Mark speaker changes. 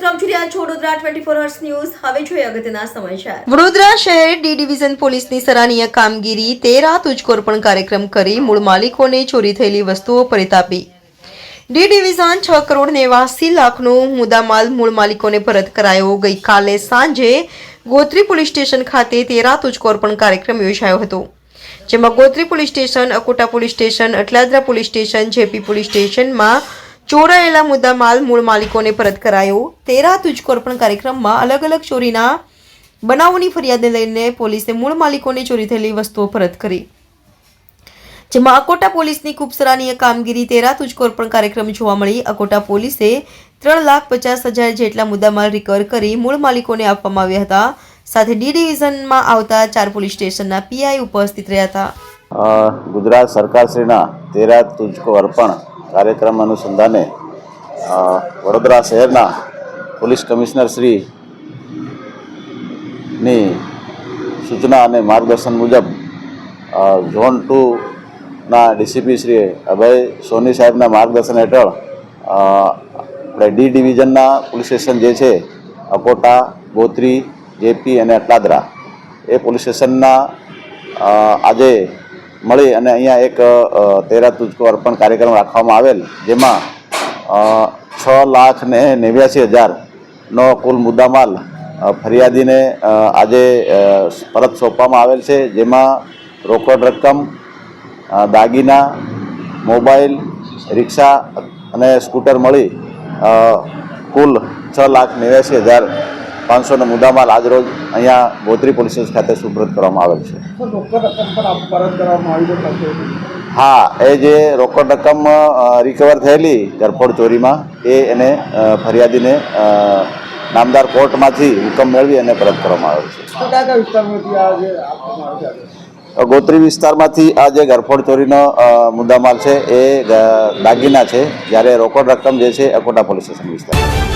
Speaker 1: પરત લાખનો મુદ્દામાલ મૂળ માલિકોને પરત કરાયો. ગઈકાલે સાંજે ગોત્રી પોલીસ સ્ટેશન ખાતે તેરા તુજકોર્પણ કાર્યક્રમ યોજાયો હતો. જેમાં Gotri police station, Akota police station, Atladara police station, JP police સ્ટેશનમાં ચોરાયેલા મુદ્દામાલ મૂળ માલિકોને પરત કરાયો. તેરા તુજકોર્પણ કાર્યક્રમમાં અલગ અલગ ચોરીના બનાવોની ફરિયાદને લઈને પોલીસે મૂળ માલિકોને ચોરી થયેલી વસ્તુઓ પરત કરી. જેમાં અકોટા પોલીસની ખૂબ સરાહનીય કામગીરી તેરા તુજકોર્પણ કાર્યક્રમ જોવા મળી. અકોટા પોલીસે ત્રણ લાખ પચાસ હજાર જેટલા મુદ્દામાલ રિકવર કરી મૂળ માલિકોને આપવામાં આવ્યા હતા. સાથે ડી ડિવિઝનમાં આવતા ચાર પોલીસ સ્ટેશનના પીઆઈ ઉપસ્થિત રહ્યા હતા.
Speaker 2: ગુજરાત સરકારશ્રીના તેરા તુજકો અર્પણ કાર્યક્રમ અનુસંધાને વડોદરા શહેરના પોલીસ કમિશનર શ્રી ની સૂચના અને માર્ગદર્શન મુજબ ઝોન ટુના ડીસીપી શ્રી અભય સોની સાહેબના માર્ગદર્શન હેઠળ આપણે ડી ડિવિઝનના પોલીસ સ્ટેશન જે છે, અકોટા, ગોત્રી, જેપી અને અટલાદરા, એ પોલીસ સ્ટેશનના આજે મળી અને અહીંયા એક તેરા તુજકો અર્પણ કાર્યક્રમ રાખવામાં આવેલ, જેમાં છ લાખ ને નેવ્યાસી હજારનો કુલ મુદ્દામાલ ફરિયાદીને આજે પરત સોંપવામાં આવેલ છે, જેમાં રોકડ રકમ દાગીના, મોબાઈલ, રિક્ષા અને સ્કૂટર મળી કુલ છ લાખ નેવ્યાસી હજાર પાંચસોનો મુદ્દામાલ આજરોજ અહીંયા ગોત્રી પોલીસ ખાતે સુપ્રત કરવામાં આવેલ છે. હા એ જે રોકડ રકમ રિકવર થયેલી ઘરફોડ ચોરીમાં એ એને ફરિયાદીને નામદાર કોર્ટમાંથી હુકમ મેળવી અને પરત કરવામાં આવેલ
Speaker 3: આવે છે?
Speaker 2: ગોત્રી વિસ્તારમાંથી આ જે ગરફોડ ચોરીનો મુદ્દામાલ છે એ દાગીના છે જ્યારે રોકડ રકમ જે છે અકોટા પોલીસ સ્ટેશન વિસ્તાર